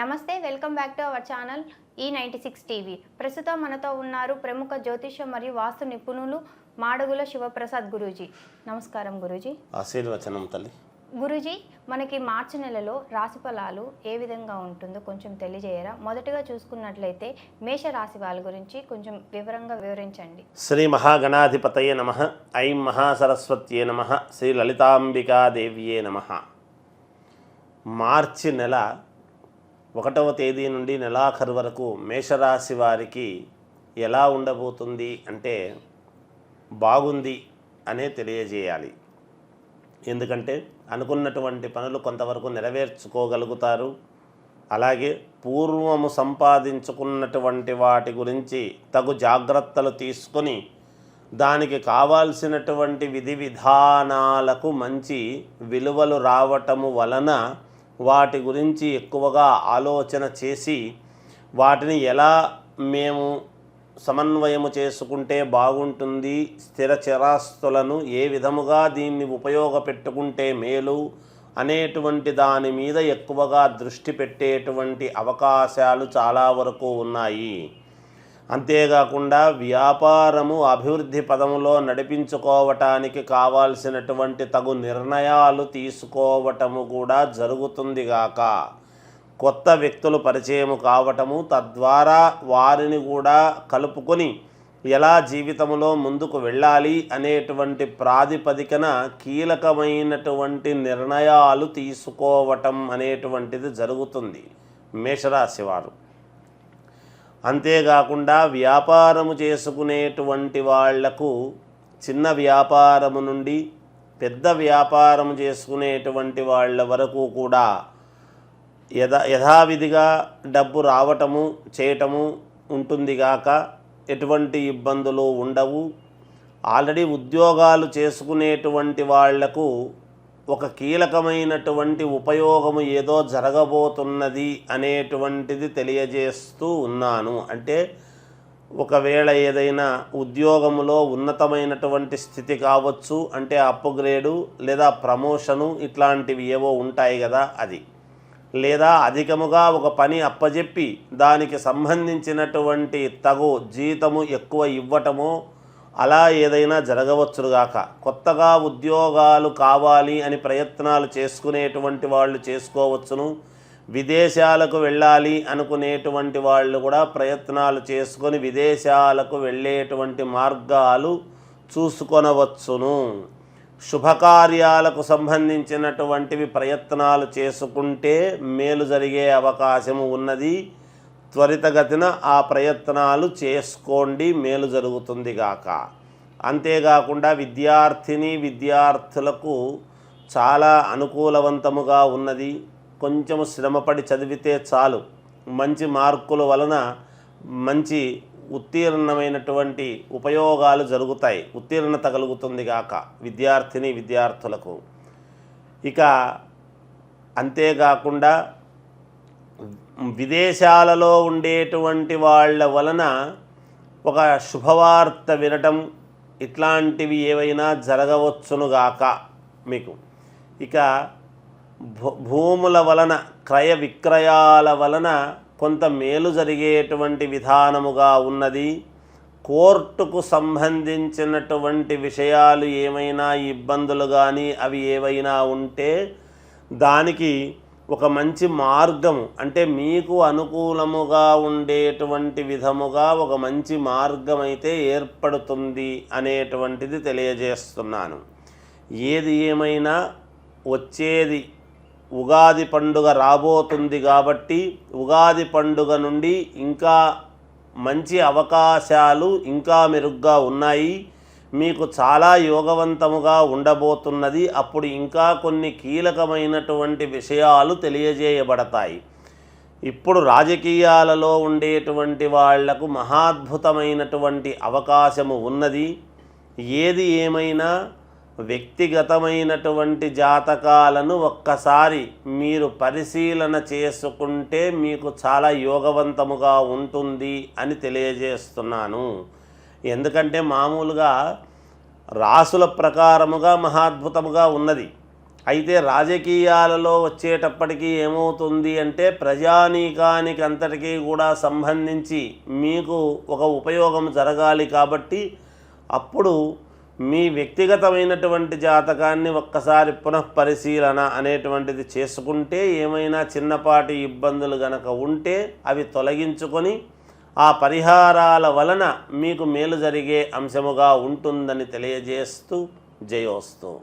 నమస్తే welcome back to our channel ఈ ninety six TV. ప్రస్తుతం మనతో ఉన్నారు ప్రముఖ జ్యోతిష మరియు వాస్తు నిపుణులు మాడుగుల శివప్రసాద్ గురూజీ. నమస్కారం గురూజీ. ఆశీర్వచనం తల్లి. గురూజీ మనకి మార్చి నెలలో రాశి ఫలాలు ఏ విధంగా ఉంటుందో కొంచెం తెలియజేయరా? మొదటగా చూసుకున్నట్లయితే మేష రాశి వాళ్ళ గురించి కొంచెం వివరంగా వివరించండి. శ్రీ మహాగణాధిపతయే నమ. ఐం మహాసరస్వత్యే నమ. శ్రీ లలితాంబికాదేవ్యే నమ. మార్చి నెల ఒకటవ తేదీ నుండి నెలాఖరు వరకు మేషరాశి వారికి ఎలా ఉండబోతుంది అంటే బాగుంది అనే తెలియజేయాలి. ఎందుకంటే అనుకున్నటువంటి పనులు కొంతవరకు నెరవేర్చుకోగలుగుతారు. అలాగే పూర్వము సంపాదించుకున్నటువంటి వాటి గురించి తగు జాగ్రత్తలు తీసుకొని దానికి కావాల్సినటువంటి విధి విధానాలకు మంచి విలువలు రావటము వలన వాటి గురించి ఎక్కువగా ఆలోచన చేసి వాటిని ఎలా మేము సమన్వయము చేసుకుంటే బాగుంటుంది స్థిర చిరాస్తులను ఏ విధముగా దీన్ని ఉపయోగపెట్టుకుంటే మేలు అనేటువంటి దాని మీద ఎక్కువగా దృష్టి పెట్టేటువంటి అవకాశాలు చాలా వరకు ఉన్నాయి. అంతేకాకుండా వ్యాపారము అభివృద్ధి పదములో నడిపించుకోవటానికి కావాల్సినటువంటి తగు నిర్ణయాలు తీసుకోవటము కూడా జరుగుతుంది గాక. కొత్త వ్యక్తులు పరిచయం కావటము తద్వారా వారిని కూడా కలుపుకొని ఎలా జీవితంలో ముందుకు వెళ్ళాలి అనేటువంటి ప్రాతిపదికన కీలకమైనటువంటి నిర్ణయాలు తీసుకోవటం అనేటువంటిది జరుగుతుంది. మేషరాశి వారు. అంతేకాకుండా వ్యాపారము చేసుకునేటువంటి వాళ్ళకు చిన్న వ్యాపారము నుండి పెద్ద వ్యాపారం చేసుకునేటువంటి వాళ్ళ వరకు కూడా యథా యథావిధిగా డబ్బు రావటము చేయటము ఉంటుంది గాక ఎటువంటి ఇబ్బందులు ఉండవు. ఆల్రెడీ ఉద్యోగాలు చేసుకునేటువంటి వాళ్ళకు ఒక కీలకమైనటువంటి ఉపయోగము ఏదో జరగబోతున్నది అనేటువంటిది తెలియజేస్తూ ఉన్నాను. అంటే ఒకవేళ ఏదైనా ఉద్యోగములో ఉన్నతమైనటువంటి స్థితి కావచ్చు అంటే అప్గ్రేడు లేదా ప్రమోషను ఇట్లాంటివి ఏవో ఉంటాయి కదా అది. లేదా అధికముగా ఒక పని అప్పజెప్పి దానికి సంబంధించినటువంటి తగు జీతము ఎక్కువ ఇవ్వటమో అలా ఏదైనా జరగవచ్చుగాక కొత్తగా ఉద్యోగాలు కావాలి అని ప్రయత్నాలు చేసుకునేటువంటి వాళ్ళు చేసుకోవచ్చును. విదేశాలకు వెళ్ళాలి అనుకునేటువంటి వాళ్ళు కూడా ప్రయత్నాలు చేసుకొని విదేశాలకు వెళ్ళేటువంటి మార్గాలు చూసుకొనవచ్చును. శుభకార్యాలకు సంబంధించినటువంటివి ప్రయత్నాలు చేసుకుంటే మేలు జరిగే అవకాశము ఉన్నది. త్వరితగతిన ఆ ప్రయత్నాలు చేసుకోండి మేలు జరుగుతుంది గాక. అంతేకాకుండా విద్యార్థిని విద్యార్థులకు చాలా అనుకూలవంతముగా ఉన్నది. కొంచెం శ్రమపడి చదివితే చాలు. మంచి మార్కుల వలన మంచి ఉత్తీర్ణమైనటువంటి ఉపయోగాలు జరుగుతాయి. ఉత్తీర్ణత కలుగుతుంది గాక విద్యార్థిని విద్యార్థులకు. ఇక అంతేకాకుండా విదేశాలలో ఉండేటువంటి వాళ్ళ వలన ఒక శుభవార్త వినటం ఇట్లాంటివి ఏవైనా జరగవచ్చునుగాక మీకు. ఇక భూ భూముల వలన క్రయ విక్రయాల వలన కొంత మేలు జరిగేటువంటి విధానముగా ఉన్నది. కోర్టుకు సంబంధించినటువంటి విషయాలు ఏమైనా ఇబ్బందులు కానీ అవి ఏవైనా ఉంటే దానికి ఒక మంచి మార్గము అంటే మీకు అనుకూలముగా ఉండేటువంటి విధముగా ఒక మంచి మార్గం అయితే ఏర్పడుతుంది అనేటువంటిది తెలియజేస్తున్నాను. ఏది ఏమైనా వచ్చేది ఉగాది పండుగ రాబోతుంది కాబట్టి ఉగాది పండుగ నుండి ఇంకా మంచి అవకాశాలు ఇంకా మెరుగ్గా ఉన్నాయి. మీకు చాలా యోగవంతముగా ఉండబోతున్నది. అప్పుడు ఇంకా కొన్ని కీలకమైనటువంటి విషయాలు తెలియజేయబడతాయి. ఇప్పుడు రాజకీయాలలో ఉండేటువంటి వాళ్ళకు మహాద్భుతమైనటువంటి అవకాశము ఉన్నది. ఏది ఏమైనా వ్యక్తిగతమైనటువంటి జాతకాలను ఒక్కసారి మీరు పరిశీలన చేసుకుంటే మీకు చాలా యోగవంతముగా ఉంటుంది అని తెలియజేస్తున్నాను. ఎందుకంటే మామూలుగా రాసుల ప్రకారముగా మహాద్భుతముగా ఉన్నది. అయితే రాజకీయాలలో వచ్చేటప్పటికీ ఏమవుతుంది అంటే ప్రజానీకానికి అంతటికీ కూడా సంబంధించి మీకు ఒక ఉపయోగం జరగాలి కాబట్టి అప్పుడు మీ వ్యక్తిగతమైనటువంటి జాతకాన్ని ఒక్కసారి పునఃపరిశీలన అనేటువంటిది చేసుకుంటే ఏమైనా చిన్నపాటి ఇబ్బందులు గనక ఉంటే అవి తొలగించుకొని ఆ పరిహారాల వలన మీకు మేలు జరిగే అంశముగా ఉంటుందని తెలియజేస్తూ జయోస్తు.